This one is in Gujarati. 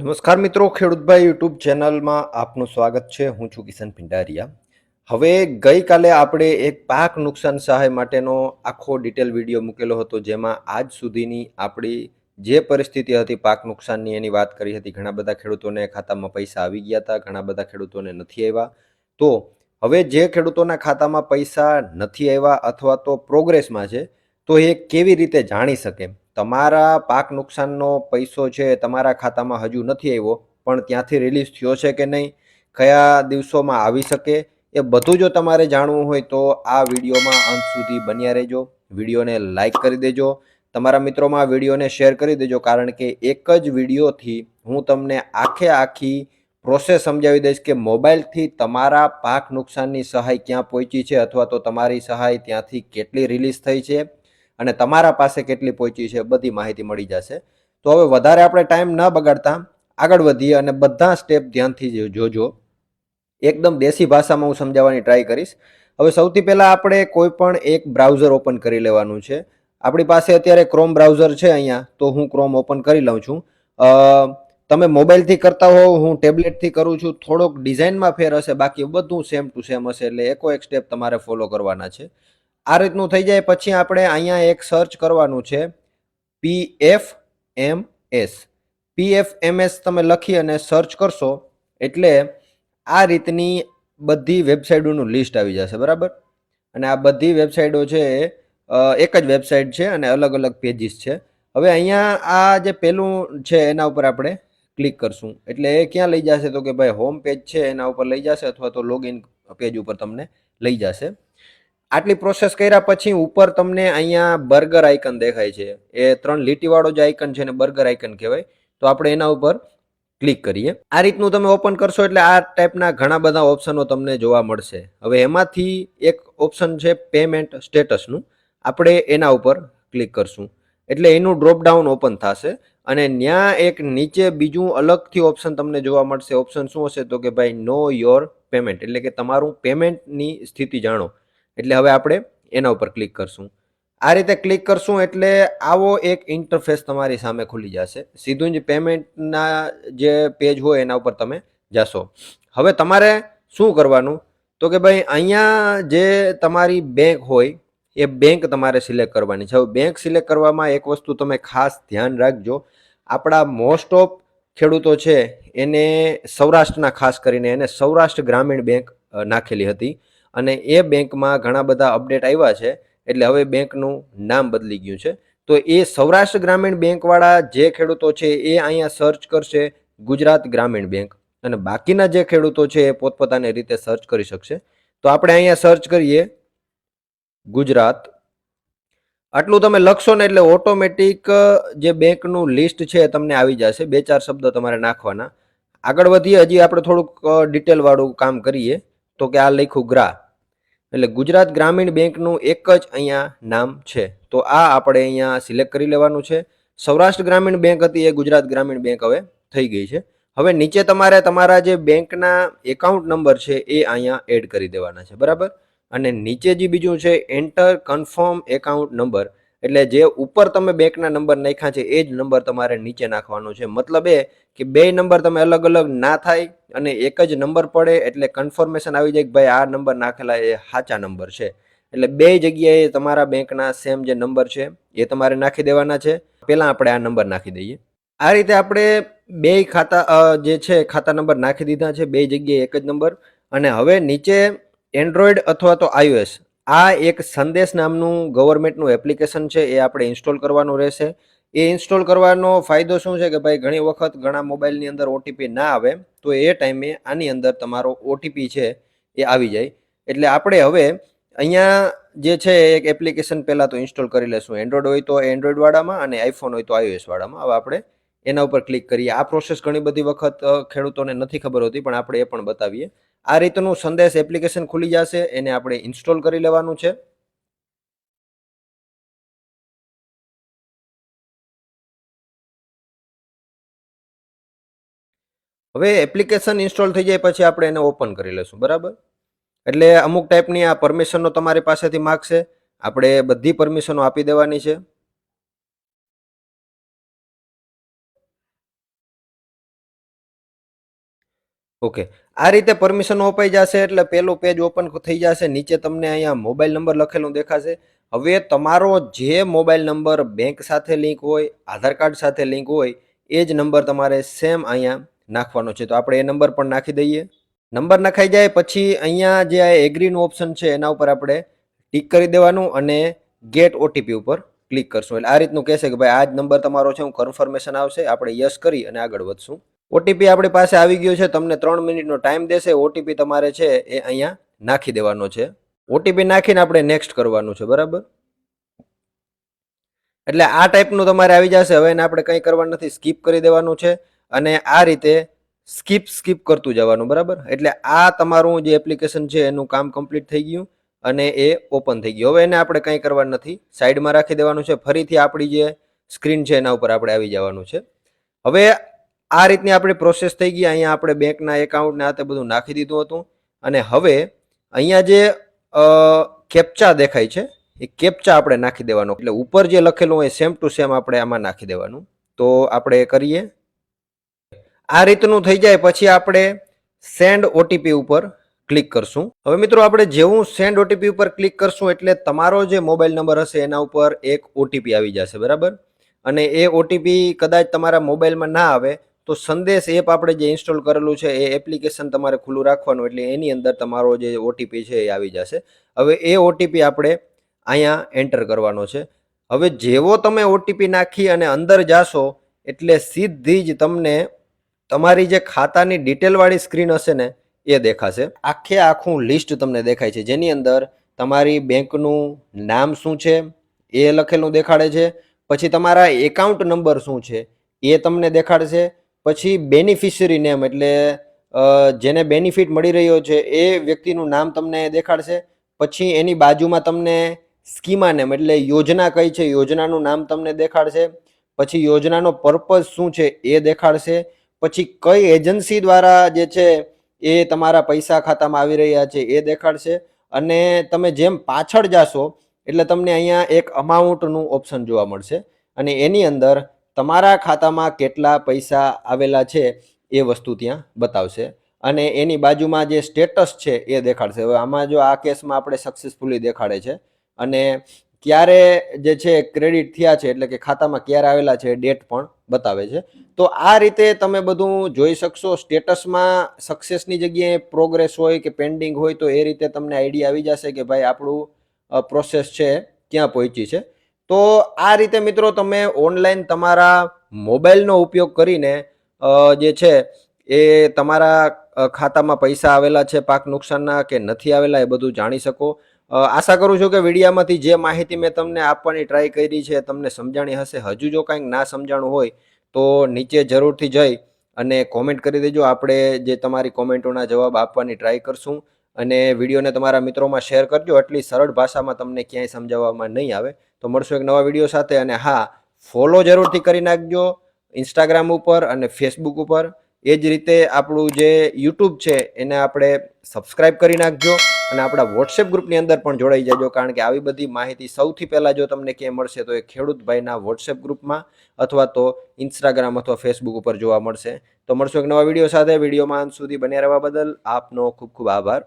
નમસ્કાર મિત્રો, ખેડૂતભાઈ યુટ્યુબ ચેનલમાં આપનું સ્વાગત છે. હું છું કિશન પિંડારિયા હવે ગઈકાલે આપણે એક પાક નુકસાન સહાય માટેનો આખો ડિટેલ વીડિયો મૂકેલો હતો, જેમાં આજ સુધીની આપણી જે પરિસ્થિતિ હતી પાક નુકસાનની, એની વાત કરી હતી. ઘણા બધા ખેડૂતોને ખાતામાં પૈસા આવી ગયા હતા, ઘણા બધા ખેડૂતોને નથી આવ્યા. તો હવે જે ખેડૂતોના ખાતામાં પૈસા નથી આવ્યા અથવા તો પ્રોગ્રેસમાં છે, તો એ કેવી રીતે જાણી શકે? તમારા પાક નુકસાનનો પૈસો છે તમારા ખાતામાં હજુ નથી આવ્યો, પણ ત્યાંથી રિલીઝ થયો છે કે નહીં, કયા દિવસોમાં આવી શકે, એ બધું જો તમારે જાણવું હોય તો આ વિડીયોમાં અંત સુધી બન્યા રહેજો. વિડીયોને લાઈક કરી દેજો. તમારા મિત્રોમાં વિડીયોને શેર કરી દેજો, કારણ કે એક જ વિડીયોથી હું તમને આખે આખી પ્રોસેસ સમજાવી દઈશ કે મોબાઈલથી તમારા પાક નુકસાનની સહાય ક્યાં પહોંચી છે અથવા તો તમારી સહાય ત્યાંથી કેટલી રિલીઝ થઈ છે. અને તમારા પાસે કેટલી પહોંચી છે બધી માહિતી મળી જશે. તો હવે વધારે આપણે ટાઈમ ન બગાડતા, આગળ વધીએ અને બધા સ્ટેપ ધ્યાનથી જોજો. એકદમ દેશી ભાષામાં હું સમજાવવાની ટ્રાય કરીશ. હવે સૌથી પહેલાં આપણે કોઈ પણ એક બ્રાઉઝર ઓપન કરી લેવાનું છે. આપણી પાસે અત્યારે ક્રોમ બ્રાઉઝર છે અહીંયા, તો હું ક્રોમ ઓપન કરી લઉં છું. તમે મોબાઈલથી કરતા હોવ, હું ટેબ્લેટથી કરું છું, થોડોક ડિઝાઇનમાં ફેર હશે, બાકી બધું સેમ ટુ સેમ હશે, એટલે એકો એક સ્ટેપ તમારે ફોલો કરવાના છે. આ રીતનું થઈ જાય પછી આપણે અહીંયા એક સર્ચ કરવાનું છે. P F M S P F M S તમે લખી અને સર્ચ કરશો એટલે આ રીતની બધી વેબસાઇટોનું લિસ્ટ આવી જશે, બરાબર? અને આ બધી વેબસાઇટો છે એક જ વેબસાઇટ છે અને અલગ અલગ પેજીસ છે. હવે અહીંયા આ જે પેલું છે એના ઉપર આપણે ક્લિક કરશું. એટલે એ ક્યાં લઈ જશે તો કે ભાઈ હોમ પેજ છે એના ઉપર લઈ જશે અથવા તો લોગિન પેજ ઉપર તમને લઈ જશે. આટલી પ્રોસેસ કર્યા પછી ઉપર તમને અહીંયા બર્ગર આઇકન દેખાય છે. એ ત્રણ લીટીવાળો જે આઇકન છે એને બર્ગર આઇકન કહેવાય. તો આપણે એના ઉપર ક્લિક કરીએ. આ રીતનું તમે ઓપન કરશો એટલે આ ટાઈપના ઘણા બધા ઓપ્શનો તમને જોવા મળશે. હવે એમાંથી એક ઓપ્શન છે પેમેન્ટ સ્ટેટસનું આપણે એના ઉપર ક્લિક કરશું. એટલે એનું ડ્રોપડાઉન ઓપન થશે. અને ત્યાં એક નીચે બીજું અલગથી ઓપ્શન તમને જોવા મળશે. ઓપ્શન શું હશે તો કે ભાઈ નો યોર પેમેન્ટ એટલે કે તમારું પેમેન્ટની સ્થિતિ જાણો. એટલે હવે આપણે એના ઉપર ક્લિક કરશું. આ રીતે ક્લિક કરશું એટલે આવો એક ઇન્ટરફેસ તમારી સામે ખુલી જશે. સીધું જ પેમેન્ટના જે પેજ હોય એના ઉપર તમે જશો. હવે તમારે શું કરવાનું? તો કે ભાઈ અહીંયા જે તમારી બેંક હોય, એ બેંક તમારે સિલેક્ટ કરવાની છે. હવે બેંક સિલેક્ટ કરવામાં એક વસ્તુ તમે ખાસ ધ્યાન રાખજો. આપણા મોસ્ટ ઓફ ખેડૂતો છે, એને સૌરાષ્ટ્રના ખાસ કરીને એને સૌરાષ્ટ્ર ગ્રામીણ બેંક નાખેલી હતી. અને એ બેંકમાં ઘણા બધા અપડેટ આવ્યા છે, એટલે હવે બેંકનું નામ બદલી ગયું છે. તો એ સૌરાષ્ટ્ર ગ્રામીણ બેંકવાળા જે ખેડૂતો છે એ અહીંયા સર્ચ કરશે ગુજરાત ગ્રામીણ બેંક અને બાકીના જે ખેડૂતો છે એ પોતપોતાની રીતે સર્ચ કરી શકશે. તો આપણે અહીંયા સર્ચ કરીએ ગુજરાત. આટલું તમે લખશો ને એટલે ઓટોમેટિક જે બેંકનું લિસ્ટ છે તમને આવી જશે. બે ચાર શબ્દ તમારે નાખવાના. આગળ વધીએ, હજી આપણે થોડુંક ડિટેલવાળું કામ કરીએ. તો કે આ લખ્યું ગ્રા એટલે ગુજરાત ગ્રામીણ બેંકનું એક જ અહીંયા નામ છે. તો આ આપણે અહીંયા સિલેક્ટ કરી લેવાનું છે. સૌરાષ્ટ્ર ગ્રામીણ બેંક હતી એ ગુજરાત ગ્રામીણ બેંક હવે થઈ ગઈ છે. હવે નીચે તમારે તમારા જે બેંકના એકાઉન્ટ નંબર છે એ અહીંયા એડ કરી દેવાના છે. બરાબર? અને નીચે જે બીજું છે એન્ટર કન્ફર્મ એકાઉન્ટ નંબર એટલે જે ઉપર તમે બેંકના નંબર નાખ્યા છે, એ જ નંબર તમારે નીચે નાખવાનો છે. મતલબ એ કે બે નંબર તમે અલગ અલગ ના થાય અને એક જ નંબર પડે એટલે કન્ફર્મેશન આવી જાય કે ભાઈ આ નંબર નાખેલા એ સાચા નંબર છે. એટલે બે જગ્યાએ તમારા બેંકના સેમ જે નંબર છે, એ તમારે નાખી દેવાના છે. પહેલાં આપણે આ નંબર નાખી દઈએ. આ રીતે આપણે બે ખાતા જે છે, ખાતા નંબર નાખી દીધા છે, બે જગ્યાએ એક જ નંબર અને હવે નીચે એન્ડ્રોઈડ અથવા તો આઈઓએસ આ એક સંદેશ નામનું ગવર્મેન્ટનું એપ્લિકેશન છે, એ આપણે ઇન્સ્ટોલ કરવાનું રહેશે. એ ઇન્સ્ટોલ કરવાનો ફાયદો શું છે કે ભાઈ ઘણી વખત ઘણા મોબાઈલની અંદર ઓટીપી ના આવે, તો એ ટાઈમે આની અંદર તમારો ઓટીપી છે, એ આવી જાય. એટલે આપણે હવે અહીંયા જે છે એક એપ્લિકેશન પહેલાં તો ઇન્સ્ટોલ કરી લેશું. એન્ડ્રોઈડ હોય તો એન્ડ્રોઈડવાળામાં અને આઈફોન હોય તો આઈઓએસ વાળામાં. હવે આપણે એના ઉપર ક્લિક કરીએ. આ પ્રોસેસ ઘણી બધી વખત ખેડૂતોને નથી ખબર હોતી, પણ આપણે એ પણ બતાવીએ. આ રીતનું સંદેશ એપ્લિકેશન ખુલી જશે, એને આપણે ઇન્સ્ટોલ કરી લેવાનું છે. હવે એપ્લિકેશન ઇન્સ્ટોલ થઈ જાય પછી આપણે એને ઓપન કરી લઈશું, બરાબર? એટલે અમુક ટાઈપની આ પરમિશનો તમારી પાસેથી માગશે આપણે બધી પરમિશનો આપી દેવાની છે. ઓકે. આ રીતે પરમિશન અપાઈ જશે એટલે પેલું પેજ ઓપન થઈ જશે. નીચે તમને અહીંયા મોબાઈલ નંબર લખેલું દેખાશે. હવે તમારો જે મોબાઈલ નંબર બેંક સાથે લિંક હોય, આધાર કાર્ડ સાથે લિંક હોય, એ જ નંબર તમારે સેમ અહીંયા નાખવાનો છે. તો આપણે એ નંબર પણ નાખી દઈએ. નંબર નાખાઈ જાય પછી અહીંયા જે આ એગ્રીનું ઓપ્શન છે, એના ઉપર આપણે ટીક કરી દેવાનું અને ગેટ ઓટીપી ઉપર ક્લિક કરશું. એટલે આ રીતનું કહેશે કે ભાઈ, આ જ નંબર તમારો છે, હું કન્ફર્મેશન આવશે. આપણે યસ કરી અને આગળ વધશું. ઓટીપી આપણી પાસે આવી ગયો છે, તમને ત્રણ મિનિટનો ટાઈમ દેશે. ઓટીપી તમારે છે એ અહીંયા નાખી દેવાનો છે. ઓટીપી નાખીને આપણે નેક્સ્ટ કરવાનું છે, બરાબર? એટલે આ ટાઈપનું તમારે આવી જશે. હવે એને આપણે કંઈ કરવાનું નથી સ્કીપ કરી દેવાનું છે અને આ રીતે સ્કીપ સ્કીપ કરતું જવાનું, બરાબર? એટલે આ તમારું જે એપ્લિકેશન છે, એનું કામ કમ્પ્લીટ થઈ ગયું અને એ ઓપન થઈ ગયું. હવે એને આપણે કંઈ કરવાનું નથી સાઈડમાં રાખી દેવાનું છે. ફરીથી આપણી જે સ્ક્રીન છે, એના ઉપર આપણે આવી જવાનું છે. હવે આ રીતની આપણી પ્રોસેસ થઈ ગઈ. અહીંયા આપણે બેંકના એકાઉન્ટને આ તે બધું નાખી દીધું હતું. અને હવે અહીંયા જે કેપ્ચા દેખાય છે, એ કેપ્ચા આપણે નાખી દેવાનો. એટલે ઉપર જે લખેલું હોય સેમ ટુ સેમ આપણે આમાં નાખી દેવાનું. તો આપણે કરીએ. આ રીતનું થઈ જાય પછી આપણે સેન્ડ ઓટીપી ઉપર ક્લિક કરશું. હવે મિત્રો આપણે જેવું સેન્ડ ઓટીપી ઉપર ક્લિક કરશું એટલે તમારો જે મોબાઈલ નંબર હશે એના ઉપર એક ઓટીપી આવી જશે, બરાબર? અને એ ઓટીપી કદાચ તમારા મોબાઈલમાં ના આવે તો સંદેશ એપ આપણે જે ઇન્સ્ટોલ કરેલું છે, એ એપ્લિકેશન તમારે ખુલ્લું રાખવાનું એટલે એની અંદર તમારો જે ઓટીપી છે એ આવી જશે. હવે એ ઓટીપી આપણે અહીંયા એન્ટર કરવાનો છે. હવે જેવો તમે ઓટીપી નાખી અને અંદર જાશો, એટલે સીધી જ તમને તમારી જે ખાતાની ડિટેલવાળી સ્ક્રીન હશે ને, એ દેખાશે. આખે આખું લિસ્ટ તમને દેખાય છે. જેની અંદર તમારી બેંકનું નામ શું છે, એ લખેલું દેખાડે છે. પછી તમારા એકાઉન્ટ નંબર શું છે, એ તમને દેખાડશે. પછી બેનિફિશરી નેમ એટલે જેને બેનિફિટ મળી રહ્યો છે એ વ્યક્તિનું નામ તમને દેખાડશે. પછી એની બાજુમાં તમને સ્કીમા નેમ એટલે યોજના કઈ છે, યોજનાનું નામ તમને દેખાડશે. પછી યોજનાનો પર્પઝ શું છે એ દેખાડશે. પછી કઈ એજન્સી દ્વારા જે છે એ તમારા પૈસા ખાતામાં આવી રહ્યા છે એ દેખાડશે. અને તમે જેમ પાછળ જાશો એટલે તમને અહીંયા એક અમાઉન્ટનું ઓપ્શન જોવા મળશે. અને એની અંદર તમારા ખાતામાં કેટલા પૈસા આવેલા છે એ વસ્તુ ત્યાં બતાવશે. અને એની બાજુમાં જે સ્ટેટસ છે એ દેખાડશે. હવે આમાં જો આ કેસમાં આપણે સક્સેસફુલી દેખાડે છે. અને ક્યારે જે છે ક્રેડિટ થયા છે, એટલે કે ખાતામાં ક્યારે આવેલા છે ડેટ પણ બતાવે છે. તો આ રીતે તમે બધું જોઈ શકશો. સ્ટેટસમાં સક્સેસની જગ્યાએ પ્રોગ્રેસ હોય કે પેન્ડિંગ હોય તો એ રીતે તમને આઈડિયા આવી જશે કે ભાઈ આપણું પ્રોસેસ છે, ક્યાં પહોંચી છે. તો આ રીતે મિત્રો તમે ઓનલાઈન તમારા મોબાઈલનો ઉપયોગ કરીને જે છે એ તમારા ખાતામાં પૈસા આવેલા છે, પાક નુકસાનના કે નથી આવેલા એ બધું જાણી શકો. આશા કરું છું કે વિડીયામાંથી જે માહિતી મેં તમને આપવાની ટ્રાય કરી છે, તમને સમજાણી હશે. હજુ જો કાંઈક ના સમજાણું હોય, તો નીચે જરૂરથી જઈ અને કોમેન્ટ કરી દેજો. આપણે જે તમારી કોમેન્ટોના જવાબ આપવાની ટ્રાય કરશું. અને વિડીયોને તમારા મિત્રોમાં શેર કરજો. એટલી સરળ ભાષામાં તમને ક્યાંય સમજાવવામાં નહીં આવે. તો મળશું એક નવા વીડિયો સાથે. અને હા ફોલો જરૂરથી કરી નાખજો ઇન્સ્ટાગ્રામ ઉપર અને ફેસબુક ઉપર. એ જ રીતે આપણું જે યુટ્યુબ છે, એને આપણે સબસ્ક્રાઇબ કરી નાખજો. અને આપણા વોટ્સએપ ગ્રુપની અંદર પણ જોડાઈ જજો. કારણ કે આવી બધી માહિતી સૌથી પહેલાં જો તમને ક્યાંય મળશે, તો એ ખેડૂત ભાઈના વોટ્સએપ ગ્રુપમાં અથવા તો ઇન્સ્ટાગ્રામ અથવા ફેસબુક ઉપર જોવા મળશે. તો મળશું એક નવા વીડિયો સાથે. વિડીયોમાં અંત સુધી બન્યા રહેવા બદલ આપનો ખૂબ ખૂબ આભાર.